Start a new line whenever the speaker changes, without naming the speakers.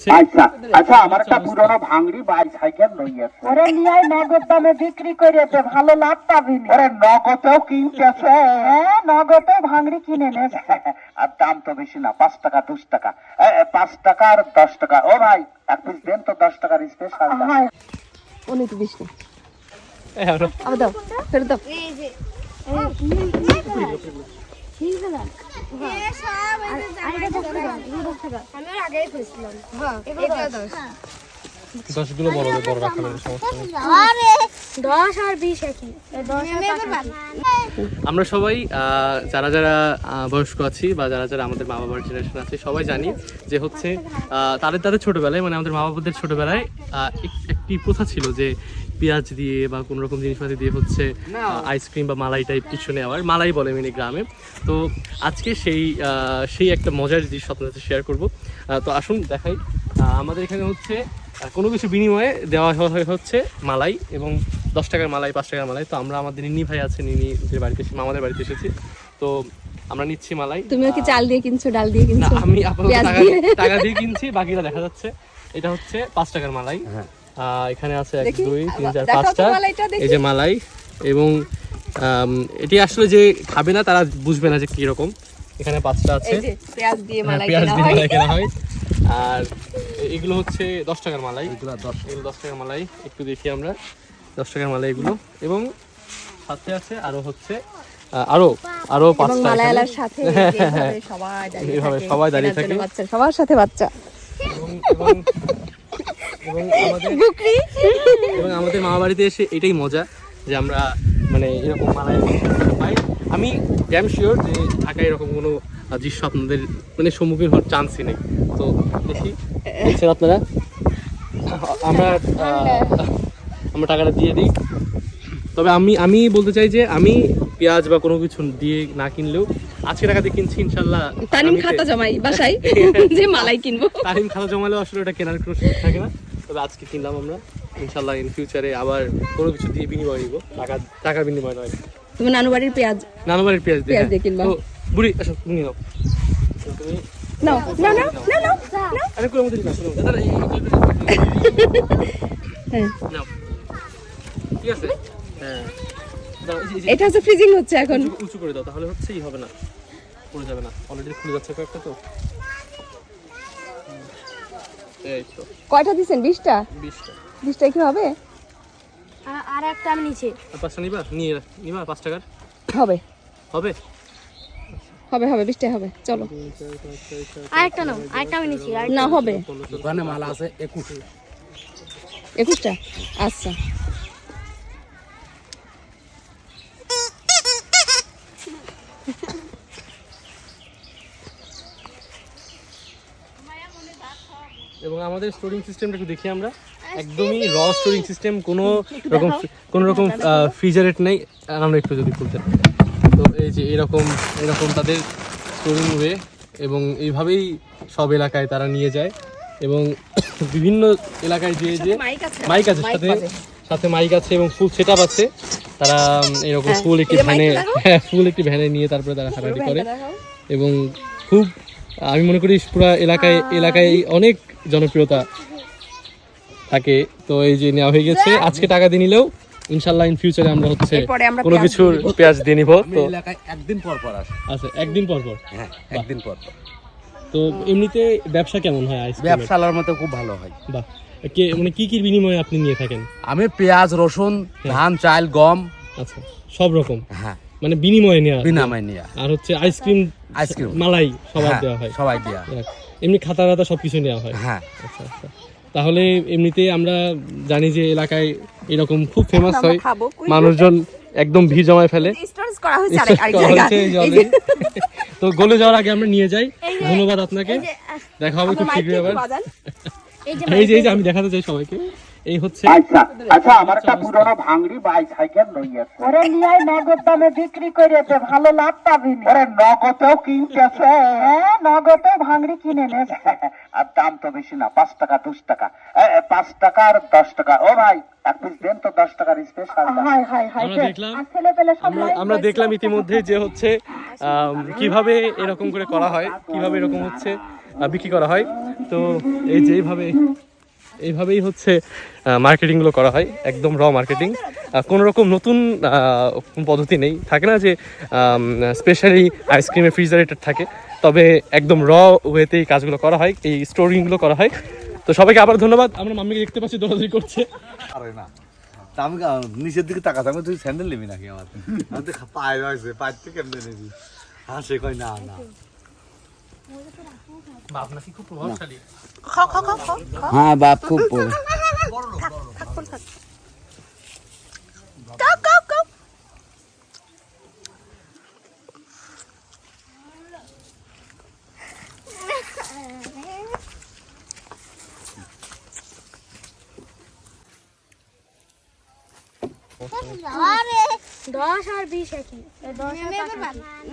আচ্ছা আচ্ছা আমার একটা পুরনো ভাঙড়ি বাইসাইকেল লইয়াছে
ওরে নিয়ে নগদ দামে বিক্রি করে দে ভালো লাভ পাবি
আরে নগদেও কিনতেছে
হ্যাঁ নগদে ভাঙড়ি কিনে নে
আর দাম তো বেশি না পাঁচ টাকা দশ টাকা পাঁচ টাকা আর দশ টাকা ও ভাই এক পিস দেন তো দশ টাকার স্পেশাল
হয়
উনি তো বিশ আবার দাও ফেরত দাও
হ্যাঁ দশ।
বড় বড়
দশ আর বিশ একই। আর পাঁচ
আমরা সবাই যারা যারা বয়স্ক আছি বা যারা যারা আমাদের মা বাবার জেনারেশন আছে সবাই জানি যে হচ্ছে তাদের তাদের ছোটবেলায় মানে আমাদের মা বাবাদের ছোটবেলায় একটি প্রথা ছিল যে পেঁয়াজ দিয়ে বা কোনো রকম জিনিসপাতি দিয়ে হচ্ছে আইসক্রিম বা মালাই টাইপ কিছু নেওয়ার? মালাই বলে মিনি গ্রামে। তো আজকে সেই সেই একটা মজার জিনিস আপনাদের সাথে শেয়ার করব। তো আসুন দেখাই। আহ, আমাদের এখানে হচ্ছে কোনো কিছু বিনিময়ে দেওয়া হয় হচ্ছে মালাই এবং দশ টাকার মালাই পাঁচ টাকার মালাই। তো আমরা আমাদের নিনি ভাই আছে নিনি যে বাড়িতে এসে মামাদের বাড়িতে এসেছি। তো আমরা নিচ্ছি মালাই।
তুমি কি চাল দিয়ে কিনছো ডাল দিয়ে কিনছো?
আমি আপাতত টাকা
দিয়ে?
কিনছি বাকিটা দেখা যাচ্ছে। এটা হচ্ছে পাঁচ টাকার মালাই। আহ, এখানে আছে এক দুই তিন চার পাঁচটা। এই যে মালাই এবং এটি আসলে যে খাবে না তারা বুঝবে না যে কি রকম এখানে পাঁচটা আছে।
এই পেঁয়াজ দিয়ে
হ্যাঁ,
মালাই কেনা হয়।
আর এগুলো হচ্ছে দশ টাকার মালাই। এগুলো দশ এগুলো দশ টাকার মালাই। একটু দেখি আমরা। দশ টাকার মালাই এগুলো। এবং সাথে আছে আরও হচ্ছে আরও
আরও
পাঁচটা।
মালায়ালার সাথে সবাই দাঁড়িয়ে থাকে,
সবাই দাঁড়িয়ে থাকে।
সবার সাথে বাচ্চা।
এবং এবং আমাদের এবং আমাদের মামা বাড়িতে এসে এটাই মজা যে আমরা মানে এরকম মালায় পাই। আমি ড্যাম শিওর যে ঢাকায় এরকম কোনো দৃশ্য আপনাদের মানে সম্মুখীন হওয়ার চান্সই নেই। তো দেখি দেখছেন আপনারা? আমরা আমরা টাকাটা দিয়ে দিই। তবে আমি আমি বলতে চাই যে আমি পেঁয়াজ বা কোনো কিছু দিয়ে না কিনলেও আজকে টাকা দিয়ে কিনছি ইনশাল্লাহ।
তানিম খাতা জমাই বাসায় যে মালাই কিনবো।
তারিম খাতা জমালেও আসলে ওটা কেনার কোনো সুযোগ থাকে না। তবে আজকে কিনলাম আমরা। ইনশাল্লাহ ইন ফিউচারে আবার কোনো কিছু দিয়ে বিনিময় নিব। টাকা টাকার বিনিময় নয়।
তুমি নানু বাড়ির পেঁয়াজ
নানুবাড়ির পেঁয়াজ দিয়ে
পেঁয়াজ
হ্যাঁ।
দিয়ে কিনবা।
বুড়ি আসো তুমি নাও। তুমি
নাও না
আরে কোনো মধ্যে
হ্যাঁ।
নাও। ঠিক আছে? হ্যাঁ।
এটা হচ্ছে ফ্রিজিং হচ্ছে এখন।
উঁচু- করে দাও তাহলে হচ্ছে ই হবে না। পড়ে যাবে না। অলরেডি খুলে যাচ্ছে কয়েকটা তো।
কয়টা দিছেন? বিশটা?
বিশটা।
কি হবে?
আর- আর একটা আমি নিচে
আর পাঁচটা নিবা? নিয়ে নিবা পাঁচ টাকার?
হবে।
হবে?
হবে হবে বিশটা হবে। চলো।
আরেকটা নাও আরেকটা আমি নিচে আর
না হবে।
দোকানে মাল আছে একুশ।
একুশটা? আচ্ছা।
এবং আমাদের স্টোরিং সিস্টেমটা একটু দেখি আমরা। একদমই র স্টোরিং সিস্টেম কোনো রকম কোনো রকম ফ্রিজারেট নেই। আমরা একটু যদি খুলতে তো এই যে এরকম এরকম তাদের স্টোরিং ওয়ে এবং এইভাবেই সব এলাকায় তারা নিয়ে যায়। এবং বিভিন্ন এলাকায় যে যে
মাইক আছে।
সাথে সাথে মাইক আছে এবং ফুল সেট আছে। তারা এরকম
হ্যাঁ,
ফুল একটি ভ্যানে হ্যাঁ ফুল একটি ভ্যানে নিয়ে তারপরে তারা হাঁটাহাঁটি করে। এবং খুব আমি মনে করি পুরো এলাকায় এলাকায় অনেক জনপ্রিয়তা থাকে। তো এই যে নেওয়া হয়ে গেছে। আজকে টাকা দিয়ে নিলেও ইনশাল্লাহ ইন ফিউচারে আমরা হচ্ছে কোনো কিছুর পেঁয়াজ দিয়ে নিব। তো
একদিন পর পর আসি
আচ্ছা একদিন পর পর?
হ্যাঁ একদিন পর পর।
তো এমনিতে ব্যবসা কেমন হয় আইসক্রিমের
ব্যবসালার মতো খুব ভালো হয়।
বাহ। কে মানে কি কি বিনিময়ে আপনি নিয়ে থাকেন?
আমি পেঁয়াজ রসুন ধান চাল গম।
আচ্ছা সব রকম?
হ্যাঁ।
মানে বিনিময়ে নেওয়া?
বিনাময় নিয়ে
আর হচ্ছে আইসক্রিম
আইসক্রিম।
মালাই সবার
হ্যাঁ,
দেওয়া হয়।
সবাই দেওয়া।
এমনি খাতা খাতা সবকিছু নেওয়া হয়।
হ্যাঁ।
আচ্ছা আচ্ছা। তাহলে এমনিতে আমরা জানি যে এলাকায় এরকম খুব ফেমাস হয়। মানুষজন একদম ভিড় জমায় ফেলে। তো গলে যাওয়ার আগে আমরা নিয়ে যাই। ধন্যবাদ আপনাকে। দেখা হবে খুব শীঘ্রই আবার।
যে
এই যে আমি দেখাতে চাই সবাইকে। এই হচ্ছে
আচ্ছা আচ্ছা আমার একটা পুরনো ভাঙড়ি বাইসাইকেল লইয়াছে।
ওরে নিয়ে নগদ দামে বিক্রি করে ভালো লাভ পাবি না।
আরে নগদেও কিনতেছে
হ্যাঁ নগদে ভাঙড়ি কিনে নে
আর দাম তো বেশি না পাঁচ টাকা দশ টাকা। পাঁচ টাকা আর দশ টাকা। ও ভাই এক পিস দেন তো দশ টাকার স্পেশাল
হাই হাই হাই
আমরা দেখলাম ইতিমধ্যে যে হচ্ছে কীভাবে এরকম করে করা হয় কীভাবে এরকম হচ্ছে বিক্রি করা হয়। তো এই যে এইভাবে এইভাবেই হচ্ছে মার্কেটিংগুলো করা হয় একদম র মার্কেটিং কোনো রকম নতুন পদ্ধতি নেই। থাকে না যে স্পেশালি আইসক্রিমে ফ্রিজারেটেড থাকে তবে একদম র ওয়েতেই কাজগুলো করা হয় এই স্টোরিংগুলো করা হয়। তো সবাইকে আবার ধন্যবাদ। আমরা মাম্মিকে দেখতে পাচ্ছি দৌড়াদৌড়ি করছে।
আরে না। আমি নিচের দিকে তাকাতে আমি তুই স্যান্ডেল নিবি নাকি আমার? আমি পায়ে রয়েছে পায়ের থেকে কেমনে নিবি। হাসে কই না না।
বাপ নাকি খুব প্রভাবশালী।
হ্যাঁ বাপ খুব বড়।
দশ আর বিশ একই। দশ আর একই।